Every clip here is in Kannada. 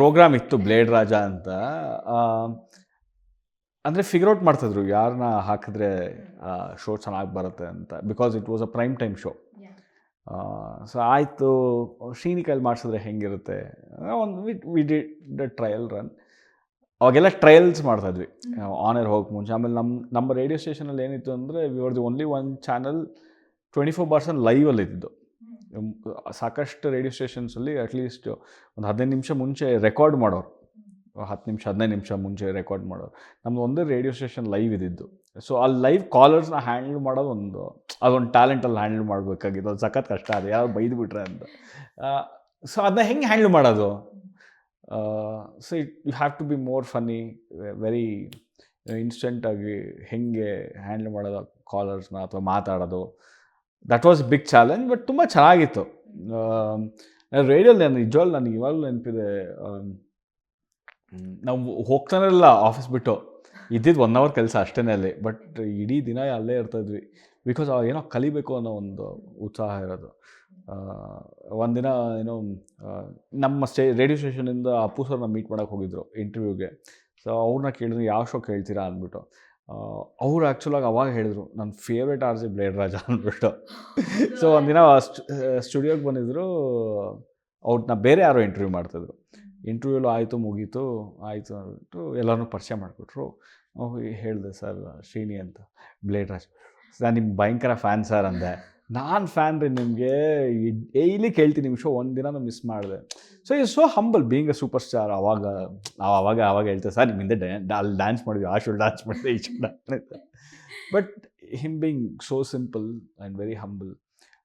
ಪ್ರೋಗ್ರಾಮ್ ಇತ್ತು ಬ್ಲೇಡ್ ರಾಜ ಅಂತ ಅಂದರೆ ಫಿಗರ್ ಔಟ್ ಮಾಡ್ತಿದ್ರು ಯಾರನ್ನ ಹಾಕಿದ್ರೆ ಶೋ ಚೆನ್ನಾಗಿ ಬರುತ್ತೆ ಅಂತ because it was a prime time show so ಆಯಿತು ಶ್ರೀನಿ ಕೈಲಿ ಮಾಡಿಸಿದ್ರೆ ಹೆಂಗಿರುತ್ತೆ? ಒಂದು V V D the trial run ಅವಾಗೆಲ್ಲ ಟ್ರಯಲ್ಸ್ ಮಾಡ್ತಾಯಿದ್ವಿ ಆನರ್ ಹೋಗಕ್ಕೆ ಮುಂಚೆ. ಆಮೇಲೆ ನಮ್ಮ ನಮ್ಮ ರೇಡಿಯೋ ಸ್ಟೇಷನಲ್ಲಿ ಏನಿತ್ತು ಅಂದರೆ we were the only one channel twenty four percent ಲೈವಲ್ಲಿ ಇದ್ದಿದ್ದು. ಸಾಕಷ್ಟು ರೇಡಿಯೋ ಸ್ಟೇಷನ್ಸಲ್ಲಿ ಅಟ್ಲೀಸ್ಟ್ ಒಂದು ಹದಿನೈದು ನಿಮಿಷ ಮುಂಚೆ ರೆಕಾರ್ಡ್ ಮಾಡೋರು. ಹತ್ತು ನಿಮಿಷ, ಹದಿನೈದು ನಿಮಿಷ ಮುಂಚೆ ರೆಕಾರ್ಡ್ ಮಾಡೋರು. ನಮ್ದು ಒಂದೇ ರೇಡಿಯೋ ಸ್ಟೇಷನ್ ಲೈವ್ ಇದ್ದಿದ್ದು. ಸೊ ಆ ಲೈವ್ ಕಾಲರ್ಸ್ನ ಹ್ಯಾಂಡಲ್ ಮಾಡೋದು ಒಂದು, ಅದೊಂದು ಟ್ಯಾಲೆಂಟಲ್ಲಿ ಹ್ಯಾಂಡಲ್ ಮಾಡಬೇಕಾಗಿತ್ತು. ಅದು ಸಖತ್ ಕಷ್ಟ ಅದು. ಯಾರು ಬೈದು ಬಿಟ್ರೆ ಅಂತ ಸೊ ಅದನ್ನ ಹೆಂಗೆ ಹ್ಯಾಂಡಲ್ ಮಾಡೋದು? So it you have to be more funny very ಇನ್ಸ್ಟೆಂಟಾಗಿ ಹೆಂಗೆ ಹ್ಯಾಂಡಲ್ ಮಾಡೋದು ಕಾಲರ್ಸ್ನ ಅಥವಾ ಮಾತಾಡೋದು? That was big challenge but ತುಂಬ ಚೆನ್ನಾಗಿತ್ತು. ರೇಡಿಯೋಲಿ ನಾನು ನಿಜವಾಗ್ಲೂ ನನಗೆ ಇವಾಗ ನೆನಪಿದೆ ನಾವು ಹೋಗ್ತಾನೆ ಇಲ್ಲ ಆಫೀಸ್ ಬಿಟ್ಟು. ಇದ್ದಿದ್ದು ಒನ್ ಅವರ್ ಕೆಲಸ ಅಷ್ಟೇ ಅಲ್ಲಿ ಬಟ್ ಇಡೀ ದಿನ ಅಲ್ಲೇ ಇರ್ತಾಯಿದ್ವಿ ಬಿಕಾಸ್ ಏನೋ ಕಲಿಬೇಕು ಅನ್ನೋ ಒಂದು ಉತ್ಸಾಹ ಇರೋದು. ಒಂದಿನ ಏನೋ ನಮ್ಮ ಸ್ಟೇ ರೇಡಿಯೋ ಸ್ಟೇಷನಿಂದ ಅಪ್ಪು ಸರ್ನ ಮೀಟ್ ಮಾಡೋಕ್ಕೆ ಹೋಗಿದ್ರು ಇಂಟರ್ವ್ಯೂಗೆ ಸೊ ಅವ್ರನ್ನ ಕೇಳಿದ್ರು, ಯಾವ ಶೋ ಕೇಳ್ತೀರಾ? ಅಂದ್ಬಿಟ್ಟು. ಅವ್ರು ಆ್ಯಕ್ಚುಲಾಗಿ ಅವಾಗ ಹೇಳಿದರು ನನ್ನ favourite R G blade Raja ಅಂದ್ಬಿಟ್ಟು. ಸೊ ಒಂದಿನ ಸ್ಟುಡಿಯೋಗೆ ಬಂದಿದ್ದರು ಅವ್ರನ್ನ ಬೇರೆ ಯಾರೋ ಇಂಟರ್ವ್ಯೂ ಮಾಡ್ತಿದ್ರು. ಇಂಟರ್ವ್ಯೂಲು ಆಯಿತು ಮುಗೀತು ಆಯಿತು ಅಂದ್ಬಿಟ್ಟು ಎಲ್ಲರೂ ಪರಿಚಯ ಮಾಡಿಕೊಟ್ರು. ಹೇಳಿದೆ ಸರ್ ಶ್ರೀನಿ ಅಂತ ಬ್ಲೇಡ್ ರಾಜ್. ನಾನು ನಿಮ್ಮ ಭಯಂಕರ ಫ್ಯಾನ್ ಸರ್ ಅಂದೆ. ನಾನು ಫ್ಯಾನ್ ರೀ ನಿಮಗೆ. ಡೈಲಿ ಕೇಳ್ತೀನಿ ನಿಮ್ಮ ಶೋ ಒಂದು ದಿನ ಮಿಸ್ ಮಾಡಿದೆ. ಸೊ ಈ so humble being a super star ಅವಾಗ. ನಾವು ಅವಾಗ ಅವಾಗ ಹೇಳ್ತೇವೆ, ಸರ್ ನಿಮ್ಮ ಹಿಂದೆ ಡ್ಯಾ ಅಲ್ಲಿ ಡ್ಯಾನ್ಸ್ ಮಾಡಿದ್ವಿ ಆ ಶೋ ಡ್ಯಾನ್ಸ್ ಮಾಡಿದೆ ಈ but him being so simple and very humble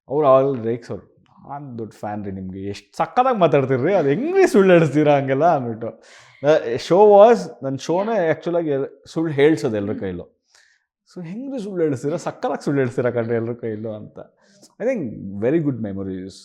ಅವ್ರು ಆಲ್ ರೇಕ್ಸ್ ಅವ್ರು, ನಾನು ದೊಡ್ಡ ಫ್ಯಾನ್ ರೀ ನಿಮಗೆ. ಎಷ್ಟು ಸಕ್ಕದಾಗಿ ಮಾತಾಡ್ತೀರಿ ಅದು ಹೆಂಗೆ ಸುಳ್ಳು ಎಡಿಸ್ತೀರಾ ಹಂಗೆಲ್ಲ ಅಂದ್ಬಿಟ್ಟು. ಶೋ ವಾಸ್ ನನ್ನ ಶೋನೇ ಆ್ಯಕ್ಚುಲಾಗಿ ಸುಳ್ಳು ಹೇಳ್ಸೋದು ಎಲ್ಲರ ಕೈಲೂ. ಸೊ ಹೆಂಗೆ ಸುಳ್ಳು ಹೇಳ್ತೀರಾ? ಸಕ್ಕಲಾಗಿ ಸುಳ್ಳು ಹೇಳ್ತೀರಾ ಕಣ್ರಿ ಎಲ್ಲರ ಕೈಲೂ ಅಂತ. I think very good memories